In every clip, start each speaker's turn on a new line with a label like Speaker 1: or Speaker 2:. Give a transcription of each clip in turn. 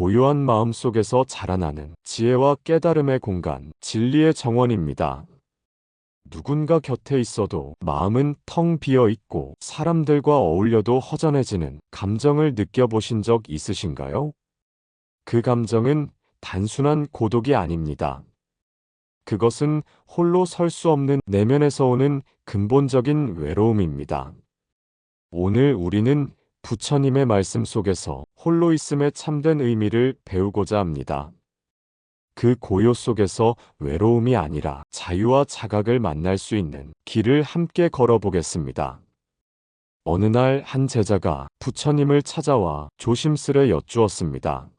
Speaker 1: 고요한 마음 속에서 자라나는 지혜와 깨달음의 공간, 진리의 정원입니다. 누군가 곁에 있어도 마음은 텅 비어 있고 사람들과 어울려도 허전해지는 감정을 느껴보신 적 있으신가요? 그 감정은 단순한 고독이 아닙니다. 그것은 홀로 설 수 없는 내면에서 오는 근본적인 외로움입니다. 오늘 우리는 부처님의 말씀 속에서 홀로 있음의 참된 의미를 배우고자 합니다. 그 고요 속에서 외로움이 아니라 자유와 자각을 만날 수 있는 길을 함께 걸어보겠습니다. 어느 날 한 제자가 부처님을 찾아와 조심스레 여쭈었습니다.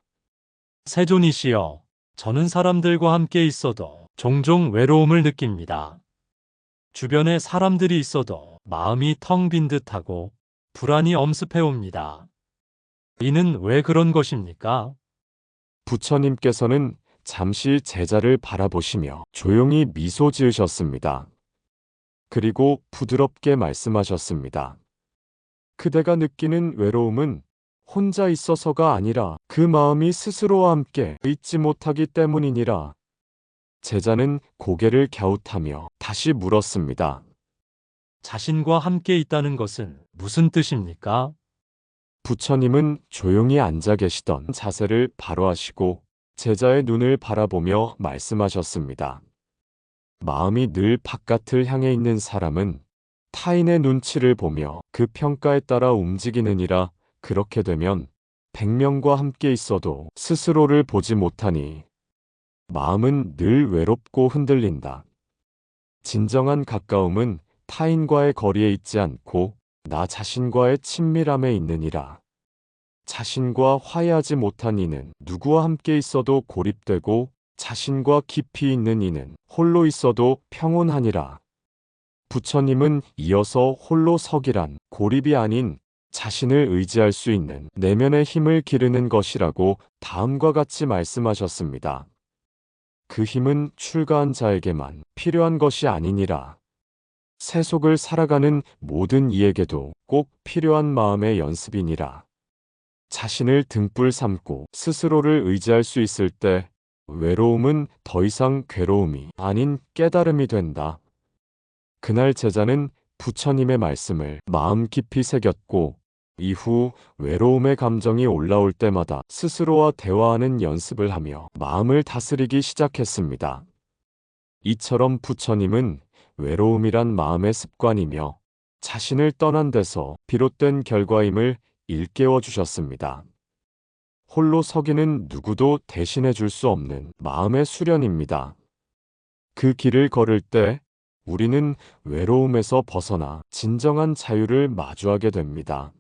Speaker 2: 세존이시여, 저는 사람들과 함께 있어도 종종 외로움을 느낍니다. 주변에 사람들이 있어도 마음이 텅 빈 듯하고 불안이 엄습해옵니다. 이는 왜 그런 것입니까?
Speaker 1: 부처님께서는 잠시 제자를 바라보시며 조용히 미소 지으셨습니다. 그리고 부드럽게 말씀하셨습니다. 그대가 느끼는 외로움은 혼자 있어서가 아니라 그 마음이 스스로와 함께 있지 못하기 때문이니라. 제자는 고개를 갸웃하며 다시 물었습니다.
Speaker 2: 자신과 함께 있다는 것은 무슨 뜻입니까?
Speaker 1: 부처님은 조용히 앉아 계시던 자세를 바로 하시고 제자의 눈을 바라보며 말씀하셨습니다. 마음이 늘 바깥을 향해 있는 사람은 타인의 눈치를 보며 그 평가에 따라 움직이느니라 그렇게 되면 백명과 함께 있어도 스스로를 보지 못하니 마음은 늘 외롭고 흔들린다. 진정한 가까움은 타인과의 거리에 있지 않고 나 자신과의 친밀함에 있느니라. 자신과 화해하지 못한 이는 누구와 함께 있어도 고립되고 자신과 깊이 있는 이는 홀로 있어도 평온하니라. 부처님은 이어서 홀로 서기란 고립이 아닌 자신을 의지할 수 있는 내면의 힘을 기르는 것이라고 다음과 같이 말씀하셨습니다. 그 힘은 출가한 자에게만 필요한 것이 아니니라. 세속을 살아가는 모든 이에게도 꼭 필요한 마음의 연습이니라. 자신을 등불 삼고 스스로를 의지할 수 있을 때 외로움은 더 이상 괴로움이 아닌 깨달음이 된다. 그날 제자는 부처님의 말씀을 마음 깊이 새겼고 이후 외로움의 감정이 올라올 때마다 스스로와 대화하는 연습을 하며 마음을 다스리기 시작했습니다. 이처럼 부처님은 외로움이란 마음의 습관이며 자신을 떠난 데서 비롯된 결과임을 일깨워 주셨습니다. 홀로 서기는 누구도 대신해 줄 수 없는 마음의 수련입니다. 그 길을 걸을 때 우리는 외로움에서 벗어나 진정한 자유를 마주하게 됩니다.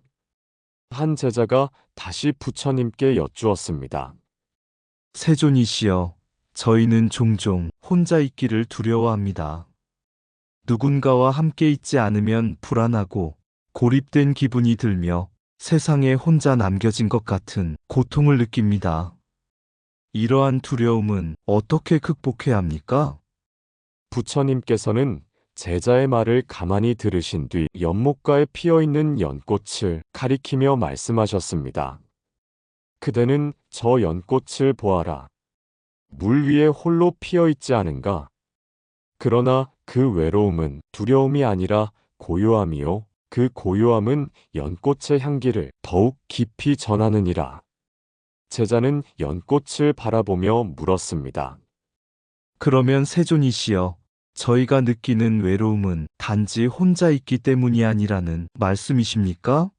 Speaker 1: 한 제자가 다시 부처님께 여쭈었습니다.
Speaker 3: 세존이시여, 저희는 종종 혼자 있기를 두려워합니다. 누군가와 함께 있지 않으면 불안하고 고립된 기분이 들며 세상에 혼자 남겨진 것 같은 고통을 느낍니다. 이러한 두려움은 어떻게 극복해야 합니까?
Speaker 1: 부처님께서는 제자의 말을 가만히 들으신 뒤 연못가에 피어 있는 연꽃을 가리키며 말씀하셨습니다. 그대는 저 연꽃을 보아라. 물 위에 홀로 피어 있지 않은가? 그러나 그 외로움은 두려움이 아니라 고요함이요. 그 고요함은 연꽃의 향기를 더욱 깊이 전하느니라. 제자는 연꽃을 바라보며 물었습니다.
Speaker 3: 그러면 세존이시여, 저희가 느끼는 외로움은 단지 혼자 있기 때문이 아니라는 말씀이십니까?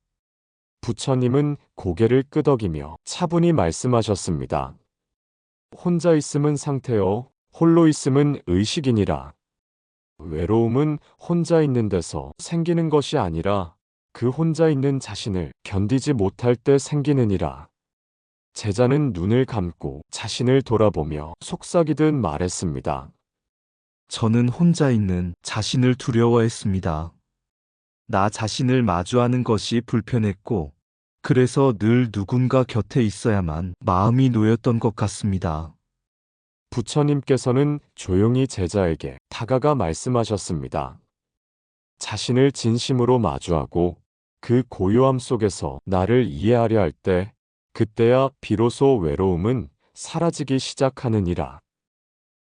Speaker 1: 부처님은 고개를 끄덕이며 차분히 말씀하셨습니다. 혼자 있음은 상태요, 홀로 있음은 의식이니라. 외로움은 혼자 있는 데서 생기는 것이 아니라 그 혼자 있는 자신을 견디지 못할 때 생기느니라. 제자는 눈을 감고 자신을 돌아보며 속삭이듯 말했습니다.
Speaker 3: 저는 혼자 있는 자신을 두려워했습니다. 나 자신을 마주하는 것이 불편했고, 그래서 늘 누군가 곁에 있어야만 마음이 놓였던 것 같습니다.
Speaker 1: 부처님께서는 조용히 제자에게 다가가 말씀하셨습니다. 자신을 진심으로 마주하고 그 고요함 속에서 나를 이해하려 할 때 그때야 비로소 외로움은 사라지기 시작하느니라.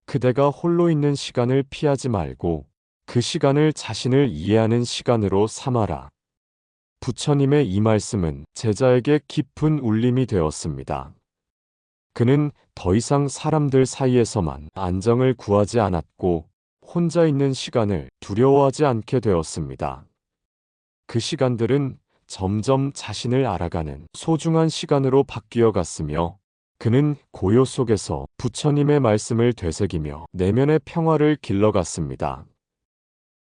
Speaker 1: 그대가 홀로 있는 시간을 피하지 말고 그 시간을 자신을 이해하는 시간으로 삼아라. 부처님의 이 말씀은 제자에게 깊은 울림이 되었습니다. 그는 더 이상 사람들 사이에서만 안정을 구하지 않았고 혼자 있는 시간을 두려워하지 않게 되었습니다. 그 시간들은 점점 자신을 알아가는 소중한 시간으로 바뀌어 갔으며 그는 고요 속에서 부처님의 말씀을 되새기며 내면의 평화를 길러갔습니다.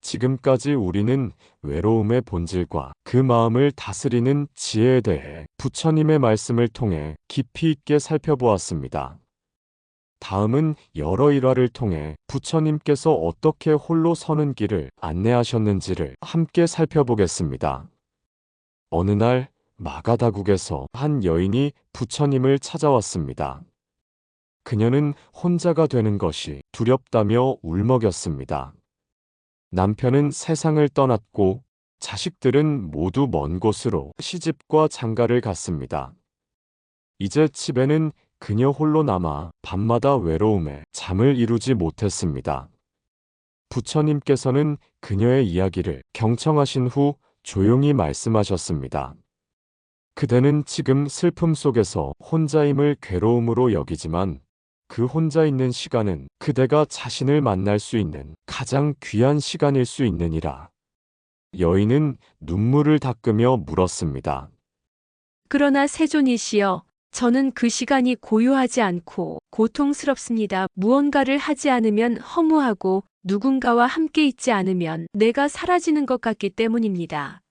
Speaker 1: 지금까지 우리는 외로움의 본질과 그 마음을 다스리는 지혜에 대해 부처님의 말씀을 통해 깊이 있게 살펴보았습니다. 다음은 여러 일화를 통해 부처님께서 어떻게 홀로 서는 길을 안내하셨는지를 함께 살펴보겠습니다. 어느 날 마가다국에서 한 여인이 부처님을 찾아왔습니다. 그녀는 혼자가 되는 것이 두렵다며 울먹였습니다. 남편은 세상을 떠났고 자식들은 모두 먼 곳으로 시집과 장가를 갔습니다. 이제 집에는 그녀 홀로 남아 밤마다 외로움에 잠을 이루지 못했습니다. 부처님께서는 그녀의 이야기를 경청하신 후 조용히 말씀하셨습니다. 그대는 지금 슬픔 속에서 혼자임을 괴로움으로 여기지만 그 혼자 있는 시간은 그대가 자신을 만날 수 있는 가장 귀한 시간일 수 있느니라. 여인은 눈물을 닦으며 물었습니다.
Speaker 4: 그러나 세존이시여, 저는 그 시간이 고요하지 않고 고통스럽습니다. 무언가를 하지 않으면 허무하고 누군가와 함께 있지 않으면 내가 사라지는 것 같기 때문입니다.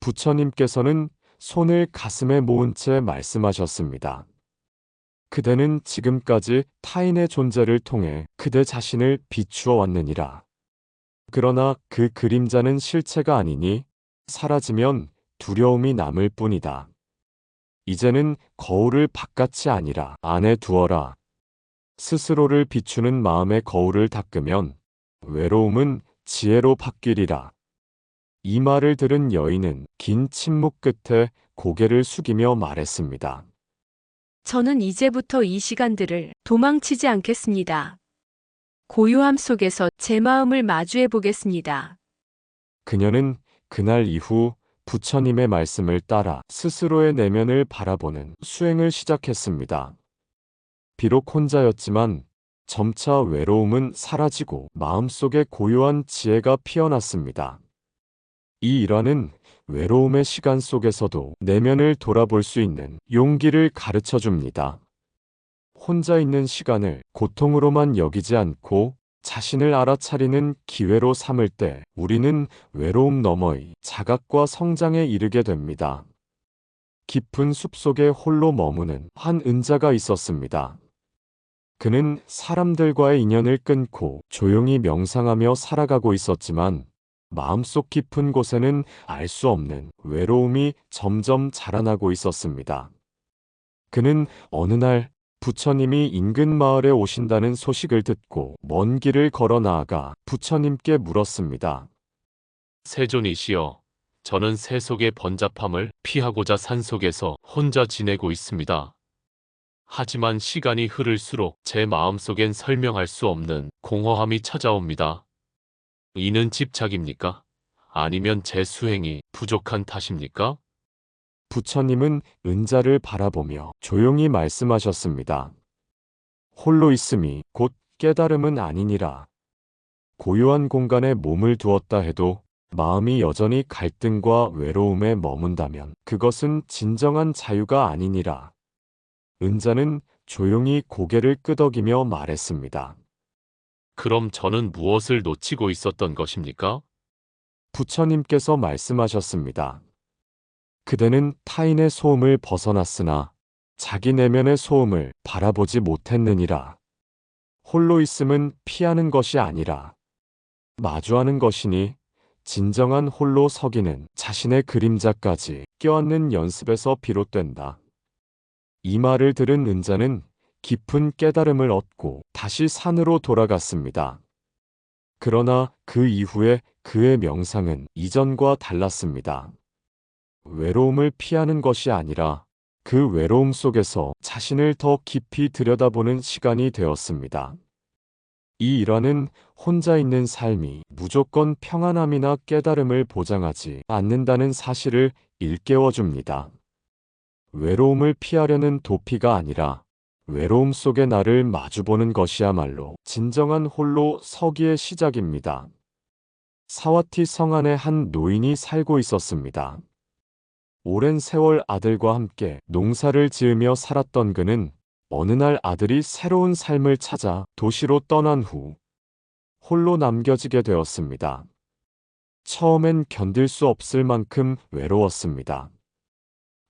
Speaker 1: 부처님께서는 손을 가슴에 모은 채 말씀하셨습니다. 그대는 지금까지 타인의 존재를 통해 그대 자신을 비추어 왔느니라. 그러나 그 그림자는 실체가 아니니 사라지면 두려움이 남을 뿐이다. 이제는 거울을 바깥이 아니라 안에 두어라. 스스로를 비추는 마음의 거울을 닦으면 외로움은 지혜로 바뀌리라. 이 말을 들은 여인은 긴 침묵 끝에 고개를 숙이며 말했습니다.
Speaker 4: 저는 이제부터 이 시간들을 도망치지 않겠습니다. 고요함 속에서 제 마음을 마주해 보겠습니다.
Speaker 1: 그녀는 그날 이후 부처님의 말씀을 따라 스스로의 내면을 바라보는 수행을 시작했습니다. 비록 혼자였지만 점차 외로움은 사라지고 마음속에 고요한 지혜가 피어났습니다. 이 일화는 외로움의 시간 속에서도 내면을 돌아볼 수 있는 용기를 가르쳐 줍니다. 혼자 있는 시간을 고통으로만 여기지 않고 자신을 알아차리는 기회로 삼을 때 우리는 외로움 너머의 자각과 성장에 이르게 됩니다. 깊은 숲속에 홀로 머무는 한 은자가 있었습니다. 그는 사람들과의 인연을 끊고 조용히 명상하며 살아가고 있었지만 마음속 깊은 곳에는 알 수 없는 외로움이 점점 자라나고 있었습니다. 그는 어느 날 부처님이 인근 마을에 오신다는 소식을 듣고 먼 길을 걸어 나아가 부처님께 물었습니다.
Speaker 5: 세존이시여, 저는 세속의 번잡함을 피하고자 산속에서 혼자 지내고 있습니다. 하지만 시간이 흐를수록 제 마음속엔 설명할 수 없는 공허함이 찾아옵니다. 이는 집착입니까? 아니면 제 수행이 부족한 탓입니까?
Speaker 1: 부처님은 은자를 바라보며 조용히 말씀하셨습니다. 홀로 있음이 곧 깨달음은 아니니라. 고요한 공간에 몸을 두었다 해도 마음이 여전히 갈등과 외로움에 머문다면 그것은 진정한 자유가 아니니라. 은자는 조용히 고개를 끄덕이며 말했습니다.
Speaker 5: 그럼 저는 무엇을 놓치고 있었던 것입니까?
Speaker 1: 부처님께서 말씀하셨습니다. 그대는 타인의 소음을 벗어났으나 자기 내면의 소음을 바라보지 못했느니라. 홀로 있음은 피하는 것이 아니라 마주하는 것이니 진정한 홀로 서기는 자신의 그림자까지 껴안는 연습에서 비롯된다. 이 말을 들은 은자는 깊은 깨달음을 얻고 다시 산으로 돌아갔습니다. 그러나 그 이후에 그의 명상은 이전과 달랐습니다. 외로움을 피하는 것이 아니라 그 외로움 속에서 자신을 더 깊이 들여다보는 시간이 되었습니다. 이 일화는 혼자 있는 삶이 무조건 평안함이나 깨달음을 보장하지 않는다는 사실을 일깨워 줍니다. 외로움을 피하려는 도피가 아니라 외로움 속의 나를 마주보는 것이야말로 진정한 홀로 서기의 시작입니다. 사와티 성 안에 한 노인이 살고 있었습니다. 오랜 세월 아들과 함께 농사를 지으며 살았던 그는 어느 날 아들이 새로운 삶을 찾아 도시로 떠난 후 홀로 남겨지게 되었습니다. 처음엔 견딜 수 없을 만큼 외로웠습니다.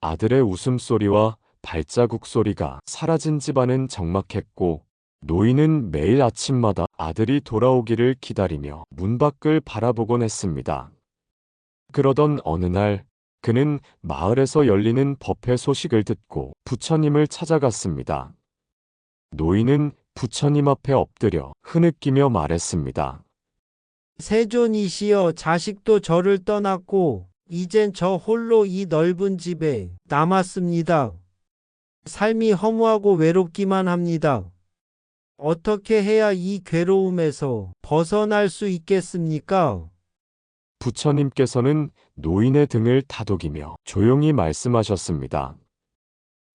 Speaker 1: 아들의 웃음소리와 발자국 소리가 사라진 집안은 적막했고 노인은 매일 아침마다 아들이 돌아오기를 기다리며 문 밖을 바라보곤 했습니다. 그러던 어느 날 그는 마을에서 열리는 법회 소식을 듣고 부처님을 찾아갔습니다. 노인은 부처님 앞에 엎드려 흐느끼며 말했습니다.
Speaker 6: 세존이시여 자식도 저를 떠났고 이젠 저 홀로 이 넓은 집에 남았습니다. 삶이 허무하고 외롭기만 합니다. 어떻게 해야 이 괴로움에서 벗어날 수 있겠습니까?
Speaker 1: 부처님께서는 노인의 등을 다독이며 조용히 말씀하셨습니다.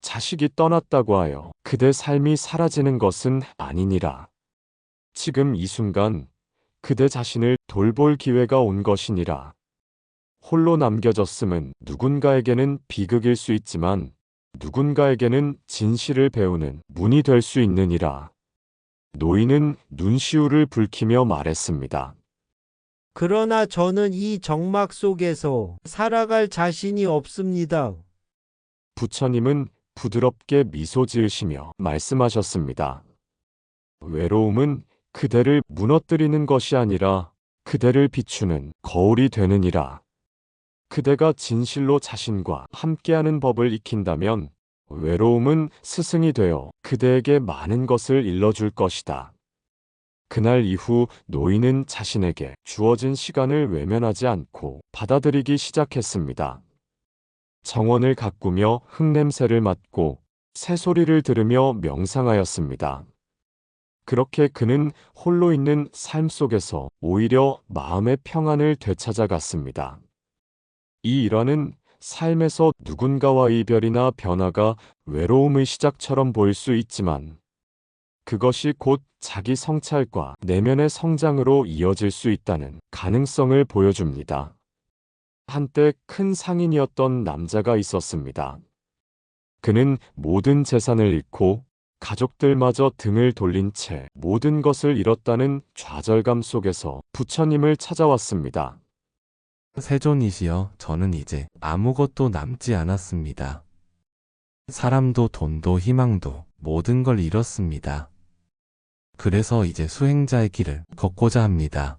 Speaker 1: 자식이 떠났다고 하여 그대 삶이 사라지는 것은 아니니라. 지금 이 순간 그대 자신을 돌볼 기회가 온 것이니라. 홀로 남겨졌음은 누군가에게는 비극일 수 있지만 누군가에게는 진실을 배우는 문이 될 수 있느니라. 노인은 눈시울을 붉히며 말했습니다.
Speaker 6: 그러나 저는 이 정막 속에서 살아갈 자신이 없습니다.
Speaker 1: 부처님은 부드럽게 미소 지으시며 말씀하셨습니다. 외로움은 그대를 무너뜨리는 것이 아니라 그대를 비추는 거울이 되느니라. 그대가 진실로 자신과 함께하는 법을 익힌다면 외로움은 스승이 되어 그대에게 많은 것을 일러줄 것이다. 그날 이후 노인은 자신에게 주어진 시간을 외면하지 않고 받아들이기 시작했습니다. 정원을 가꾸며 흙냄새를 맡고 새소리를 들으며 명상하였습니다. 그렇게 그는 홀로 있는 삶 속에서 오히려 마음의 평안을 되찾아갔습니다. 이 일화는 삶에서 누군가와 이별이나 변화가 외로움의 시작처럼 보일 수 있지만 그것이 곧 자기 성찰과 내면의 성장으로 이어질 수 있다는 가능성을 보여줍니다. 한때 큰 상인이었던 남자가 있었습니다. 그는 모든 재산을 잃고 가족들마저 등을 돌린 채 모든 것을 잃었다는 좌절감 속에서 부처님을 찾아왔습니다.
Speaker 7: 세존이시여, 저는 이제 아무것도 남지 않았습니다. 사람도 돈도 희망도 모든 걸 잃었습니다. 그래서 이제 수행자의 길을 걷고자 합니다.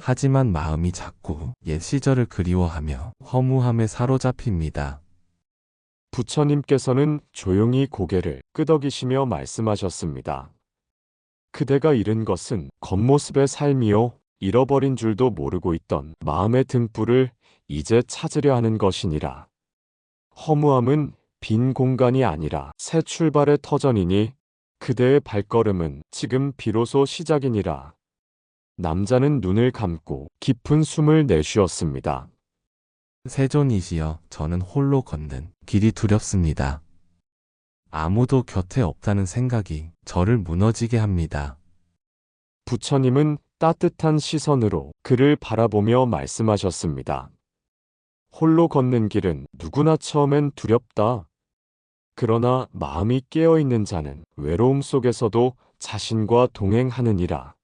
Speaker 7: 하지만 마음이 자꾸 옛 시절을 그리워하며 허무함에 사로잡힙니다.
Speaker 1: 부처님께서는 조용히 고개를 끄덕이시며 말씀하셨습니다. 그대가 잃은 것은 겉모습의 삶이요. 잃어버린 줄도 모르고 있던 마음의 등불을 이제 찾으려 하는 것이니라. 허무함은 빈 공간이 아니라 새 출발의 터전이니 그대의 발걸음은 지금 비로소 시작이니라. 남자는 눈을 감고 깊은 숨을 내쉬었습니다.
Speaker 7: 세존이시여, 저는 홀로 걷는 길이 두렵습니다. 아무도 곁에 없다는 생각이 저를 무너지게 합니다.
Speaker 1: 부처님은 따뜻한 시선으로 그를 바라보며 말씀하셨습니다. 홀로 걷는 길은 누구나 처음엔 두렵다. 그러나 마음이 깨어있는 자는 외로움 속에서도 자신과 동행하느니라.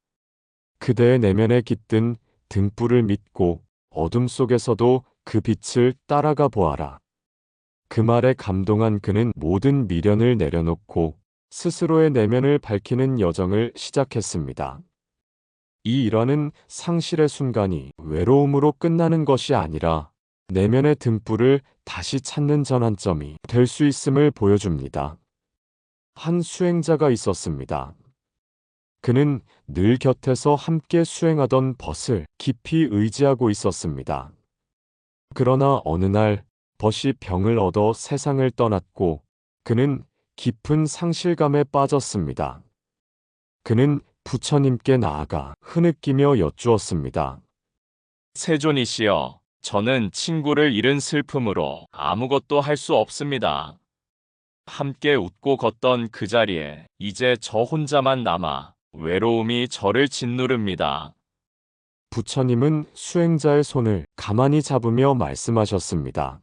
Speaker 1: 그대의 내면에 깃든 등불을 믿고 어둠 속에서도 그 빛을 따라가 보아라. 그 말에 감동한 그는 모든 미련을 내려놓고 스스로의 내면을 밝히는 여정을 시작했습니다. 이 일화는 상실의 순간이 외로움으로 끝나는 것이 아니라 내면의 등불을 다시 찾는 전환점이 될 수 있음을 보여줍니다. 한 수행자가 있었습니다. 그는 늘 곁에서 함께 수행하던 벗을 깊이 의지하고 있었습니다. 그러나 어느 날 벗이 병을 얻어 세상을 떠났고 그는 깊은 상실감에 빠졌습니다. 그는 부처님께 나아가 흐느끼며 여쭈었습니다.
Speaker 8: 세존이시여, 저는 친구를 잃은 슬픔으로 아무것도 할 수 없습니다. 함께 웃고 걷던 그 자리에 이제 저 혼자만 남아 외로움이 저를 짓누릅니다.
Speaker 1: 부처님은 수행자의 손을 가만히 잡으며 말씀하셨습니다.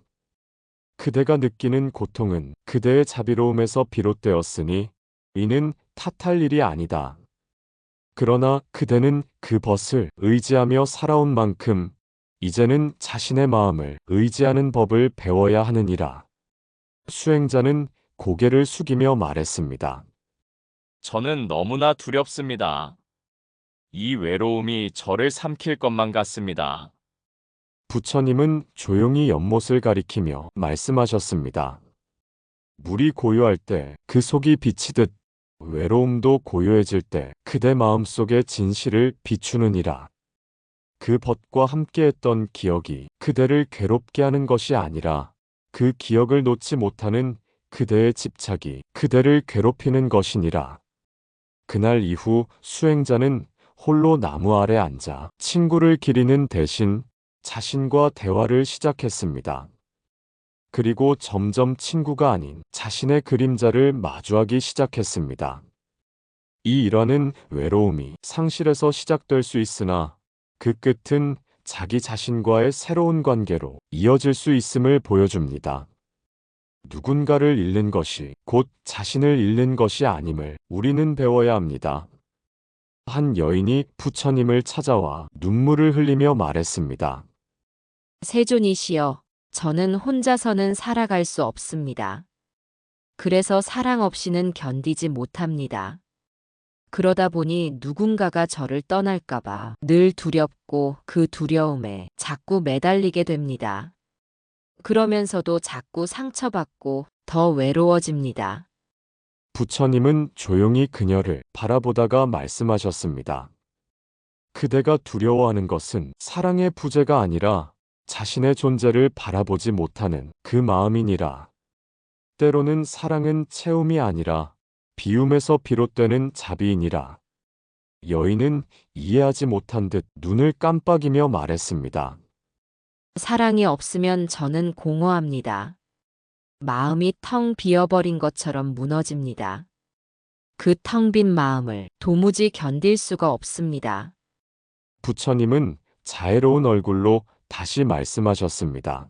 Speaker 1: 그대가 느끼는 고통은 그대의 자비로움에서 비롯되었으니 이는 탓할 일이 아니다. 그러나 그대는 그 벗을 의지하며 살아온 만큼 이제는 자신의 마음을 의지하는 법을 배워야 하느니라. 수행자는 고개를 숙이며 말했습니다.
Speaker 8: 저는 너무나 두렵습니다. 이 외로움이 저를 삼킬 것만 같습니다.
Speaker 1: 부처님은 조용히 연못을 가리키며 말씀하셨습니다. 물이 고요할 때 그 속이 비치듯 외로움도 고요해질 때 그대 마음속의 진실을 비추느니라. 그 벗과 함께했던 기억이 그대를 괴롭게 하는 것이 아니라 그 기억을 놓지 못하는 그대의 집착이 그대를 괴롭히는 것이니라. 그날 이후 수행자는 홀로 나무 아래 앉아 친구를 기리는 대신 자신과 대화를 시작했습니다. 그리고 점점 친구가 아닌 자신의 그림자를 마주하기 시작했습니다. 이 일화는 외로움이 상실에서 시작될 수 있으나 그 끝은 자기 자신과의 새로운 관계로 이어질 수 있음을 보여줍니다. 누군가를 잃는 것이 곧 자신을 잃는 것이 아님을 우리는 배워야 합니다. 한 여인이 부처님을 찾아와 눈물을 흘리며 말했습니다.
Speaker 9: 세존이시여, 저는 혼자서는 살아갈 수 없습니다. 그래서 사랑 없이는 견디지 못합니다. 그러다 보니 누군가가 저를 떠날까봐 늘 두렵고 그 두려움에 자꾸 매달리게 됩니다. 그러면서도 자꾸 상처받고 더 외로워집니다.
Speaker 1: 부처님은 조용히 그녀를 바라보다가 말씀하셨습니다. 그대가 두려워하는 것은 사랑의 부재가 아니라 자신의 존재를 바라보지 못하는 그 마음이니라. 때로는 사랑은 채움이 아니라 비움에서 비롯되는 자비이니라. 여인은 이해하지 못한 듯 눈을 깜빡이며 말했습니다.
Speaker 9: 사랑이 없으면 저는 공허합니다. 마음이 텅 비어버린 것처럼 무너집니다. 그 텅 빈 마음을 도무지 견딜 수가 없습니다.
Speaker 1: 부처님은 자애로운 얼굴로 다시 말씀하셨습니다.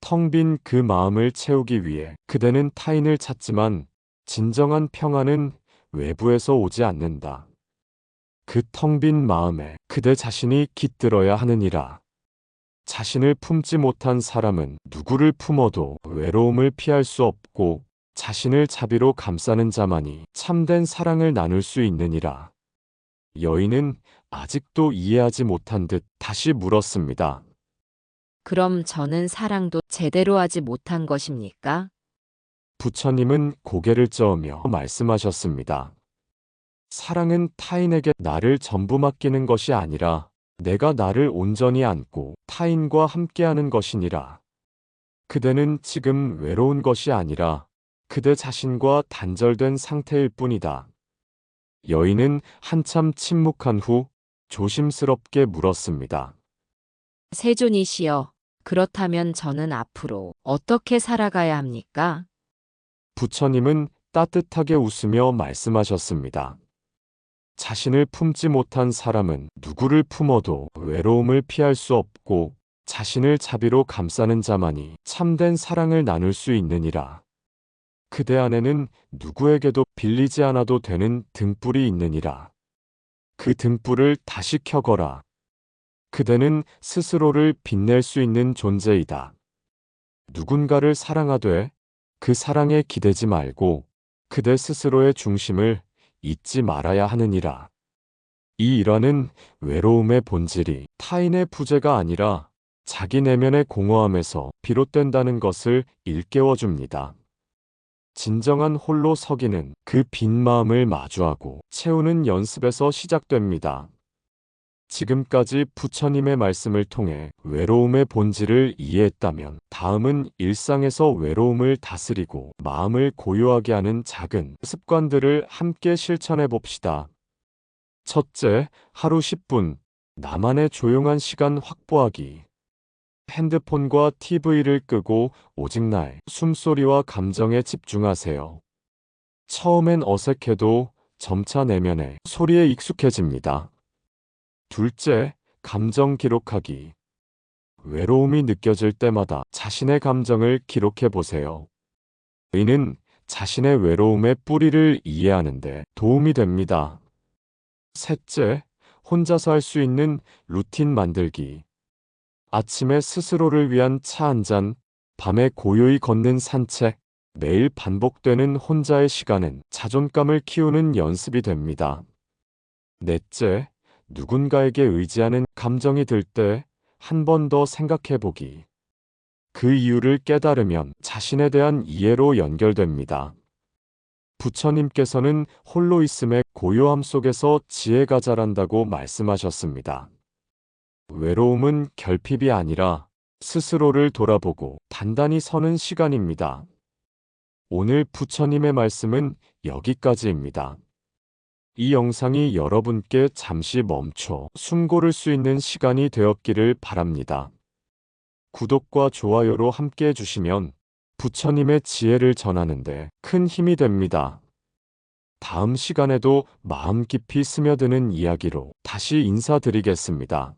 Speaker 1: 텅 빈 그 마음을 채우기 위해 그대는 타인을 찾지만 진정한 평안은 외부에서 오지 않는다. 그 텅 빈 마음에 그대 자신이 깃들어야 하느니라. 자신을 품지 못한 사람은 누구를 품어도 외로움을 피할 수 없고 자신을 자비로 감싸는 자만이 참된 사랑을 나눌 수 있느니라. 여인은 아직도 이해하지 못한 듯 다시 물었습니다.
Speaker 9: 그럼 저는 사랑도 제대로 하지 못한 것입니까?
Speaker 1: 부처님은 고개를 저으며 말씀하셨습니다. 사랑은 타인에게 나를 전부 맡기는 것이 아니라 내가 나를 온전히 안고 타인과 함께하는 것이니라. 그대는 지금 외로운 것이 아니라 그대 자신과 단절된 상태일 뿐이다. 여인은 한참 침묵한 후 조심스럽게 물었습니다.
Speaker 9: 세존이시여, 그렇다면 저는 앞으로 어떻게 살아가야 합니까?
Speaker 1: 부처님은 따뜻하게 웃으며 말씀하셨습니다. 자신을 품지 못한 사람은 누구를 품어도 외로움을 피할 수 없고 자신을 자비로 감싸는 자만이 참된 사랑을 나눌 수 있느니라. 그대 안에는 누구에게도 빌리지 않아도 되는 등불이 있느니라. 그 등불을 다시 켜거라. 그대는 스스로를 빛낼 수 있는 존재이다. 누군가를 사랑하되 그 사랑에 기대지 말고 그대 스스로의 중심을 잊지 말아야 하느니라. 이 일화는 외로움의 본질이 타인의 부재가 아니라 자기 내면의 공허함에서 비롯된다는 것을 일깨워 줍니다. 진정한 홀로 서기는 그 빈 마음을 마주하고 채우는 연습에서 시작됩니다. 지금까지 부처님의 말씀을 통해 외로움의 본질을 이해했다면 다음은 일상에서 외로움을 다스리고 마음을 고요하게 하는 작은 습관들을 함께 실천해 봅시다. 첫째, 하루 10분 나만의 조용한 시간 확보하기. 핸드폰과 TV를 끄고 오직 나의 숨소리와 감정에 집중하세요. 처음엔 어색해도 점차 내면의 소리에 익숙해집니다. 둘째, 감정 기록하기. 외로움이 느껴질 때마다 자신의 감정을 기록해 보세요. 이는 자신의 외로움의 뿌리를 이해하는데 도움이 됩니다. 셋째, 혼자서 할 수 있는 루틴 만들기. 아침에 스스로를 위한 차 한 잔, 밤에 고요히 걷는 산책, 매일 반복되는 혼자의 시간은 자존감을 키우는 연습이 됩니다. 넷째, 누군가에게 의지하는 감정이 들 때 한 번 더 생각해 보기. 그 이유를 깨달으면 자신에 대한 이해로 연결됩니다. 부처님께서는 홀로 있음의 고요함 속에서 지혜가 자란다고 말씀하셨습니다. 외로움은 결핍이 아니라 스스로를 돌아보고 단단히 서는 시간입니다. 오늘 부처님의 말씀은 여기까지입니다. 이 영상이 여러분께 잠시 멈춰 숨 고를 수 있는 시간이 되었기를 바랍니다. 구독과 좋아요로 함께 해주시면 부처님의 지혜를 전하는데 큰 힘이 됩니다. 다음 시간에도 마음 깊이 스며드는 이야기로 다시 인사드리겠습니다.